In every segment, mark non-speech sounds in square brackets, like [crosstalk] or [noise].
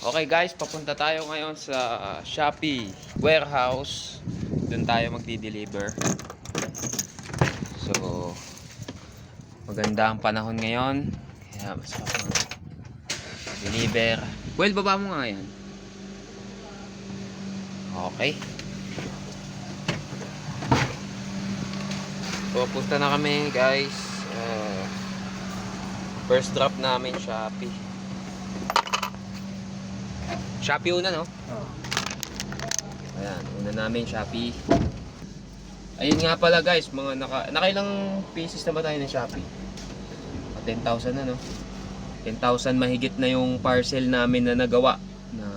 Okay guys, papunta tayo ngayon sa Shopee warehouse. Doon tayo magdi-deliver. So, maganda ang panahon ngayon. Kaya mas deliver. Well, baba mo nga yan. Okay. So, punta na kami guys. Uh, first drop namin Shopee. Shopee una, no? Ayan, una namin Shopee. Ayun nga pala guys, mga naka, nakailang pieces na ba tayo ng Shopee? Ah, 10,000 na, no? 10,000 mahigit na yung parcel namin na nagawa na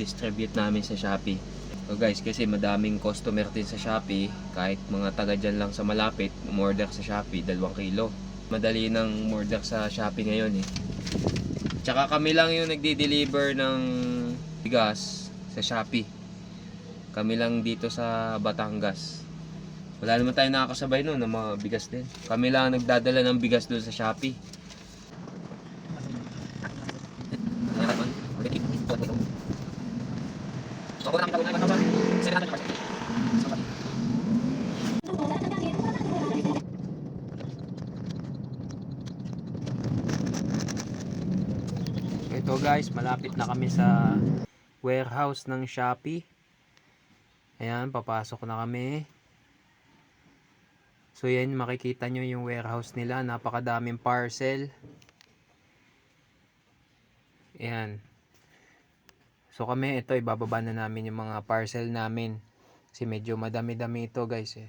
distribute namin sa Shopee. So guys, kasi madaming customer din sa Shopee, kahit mga taga dyan lang sa malapit, umorder sa Shopee, 2 kilo. Madali nang umorder sa Shopee ngayon eh. Tsaka kami lang yung nagdi-deliver ng bigas sa Shopee. Kami lang dito sa Batangas. Wala naman tayo nakakasabay noon ng mga bigas din. Kami lang ang nagdadala ng bigas doon sa Shopee. Ito guys, malapit na kami sa warehouse ng Shopee. Ayan, papasok na kami. So yan, makikita nyo yung warehouse nila. Napakadaming parcel. Ayan. So kami, ito, ibababa na namin yung mga parcel namin. Kasi medyo madami-dami ito guys eh.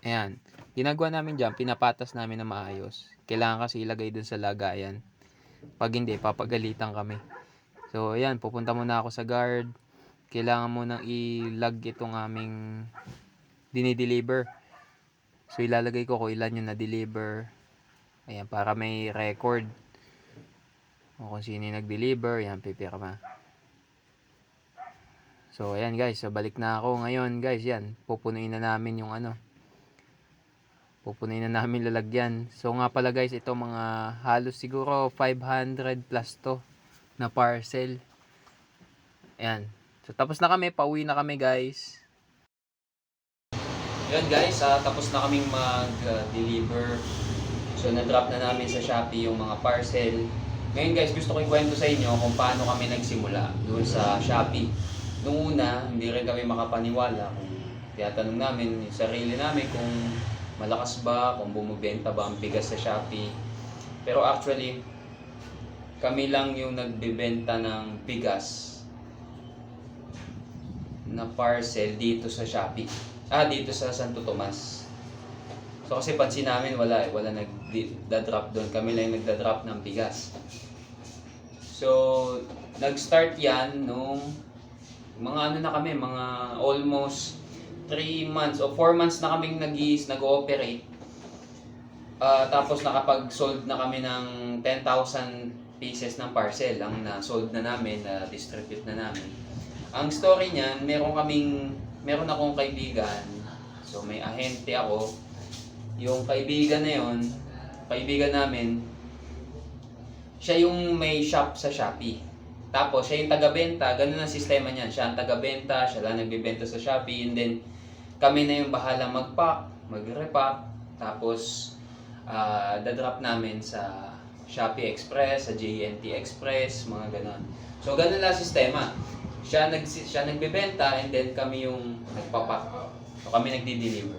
Ayan. Ginagawa namin dyan, pinapatas namin na maayos. Kailangan kasi ilagay dun sa lagayan. Pag hindi, papagalitan kami. So, ayan, pupunta muna ako sa guard. Kailangan mo nang ilag itong aming dinideliver. So, ilalagay ko kung ilan yung na-deliver. Ayan, para may record. O kung sino yung nag-deliver, yan, pipirma. So, ayan guys, so balik na ako ngayon guys, yan. Pupunuin na namin yung ano, pupunin na namin lalagyan. So nga pala guys, ito mga halos siguro 500 plus to na parcel. Ayan. So tapos na kami, pauwi na kami guys. Yun guys, ah, tapos na kaming mag-deliver. So na-drop na namin sa Shopee yung mga parcel. Ngayon guys, gusto ko ikwento sa inyo kung paano kami nagsimula doon sa Shopee. Noong una, hindi rin kami makapaniwala kung tiyatanong namin yung sarili namin kung malakas ba, kung bumibenta ba ang bigas sa Shopee. Pero actually, kami lang yung nagbebenta ng bigas na parcel dito sa Shopee. Ah, dito sa Santo Tomas. So kasi pansin namin wala eh, wala nagda-drop doon. Kami lang yung nagda-drop ng bigas. So, nag-start yan nung mga ano na kami, mga almost 3 months o 4 months na kaming nag nag-ooperate. Ah, tapos nakapag-sold na kami ng 10,000 pieces ng parcel ang na-sold na namin, na-distribute na namin. Ang story niyan, meron kaming, meron akong kaibigan, so may ahente ako. Yung kaibigan na yon, kaibigan namin, siya yung may shop sa Shopee. Tapos, siya yung taga-benta. Ganun ang sistema niyan. Siya ang taga-benta, siya lang nagbebenta sa Shopee. And then, kami na yung bahala mag-pack, mag-repack. Tapos, ah, dadrop namin sa Shopee Express, sa JNT Express, mga ganun. So, ganun lang ang sistema. Siya, nag, siya nagbebenta and then kami yung nagpapak. So, kami nagdi-deliver.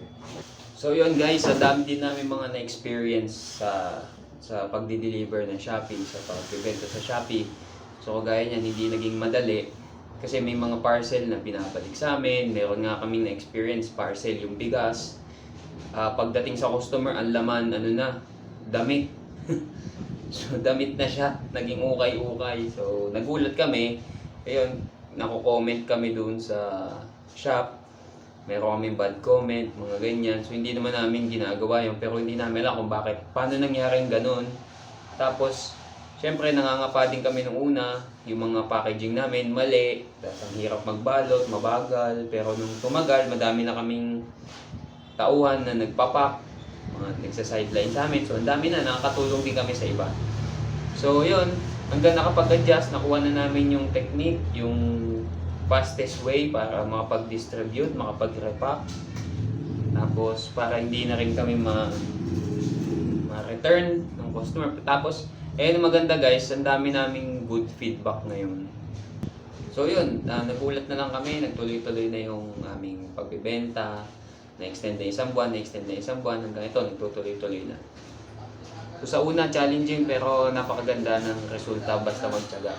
So, yun guys, sa dami din namin mga na-experience sa sa pagdi-deliver ng Shopee, sa pagbebenta sa Shopee. So kagaya niyan, hindi naging madali kasi may mga parcel na binabalik sa amin. Meron nga kaming na-experience parcel yung bigas. Ah, pagdating sa customer, ang laman, ano na, damit. [laughs] so damit na siya, naging ukay-ukay. So nagulat kami. Ayun, nako-comment kami dun sa shop. Meron kaming bad comment, mga ganyan. So hindi naman namin ginagawa yun, pero hindi namin alam kung bakit, paano nangyaring ganun. Tapos, Siyempre, nangangapa din kami nung una, yung mga packaging namin, mali, ang hirap magbalot, mabagal, pero nung tumagal, madami na kaming tauhan na nagpapak, mga nagsa-sideline sa amin. So, ang dami na, nakakatulong din kami sa iba. So, yun, hanggang nakapag-adjust, nakuha na namin yung technique, yung fastest way para makapag-distribute, makapag-repack. Tapos, para hindi na rin kami ma ma-return ng customer. Tapos, ang maganda guys, ang dami naming good feedback ngayon. So yun, uh, nagulat na lang kami, nagtuloy-tuloy na yung aming pagbibenta, na-extend na isang buwan, na-extend na isang buwan, hanggang ito, nagtutuloy-tuloy na. So sa una, challenging pero napakaganda ng resulta basta magtyaga.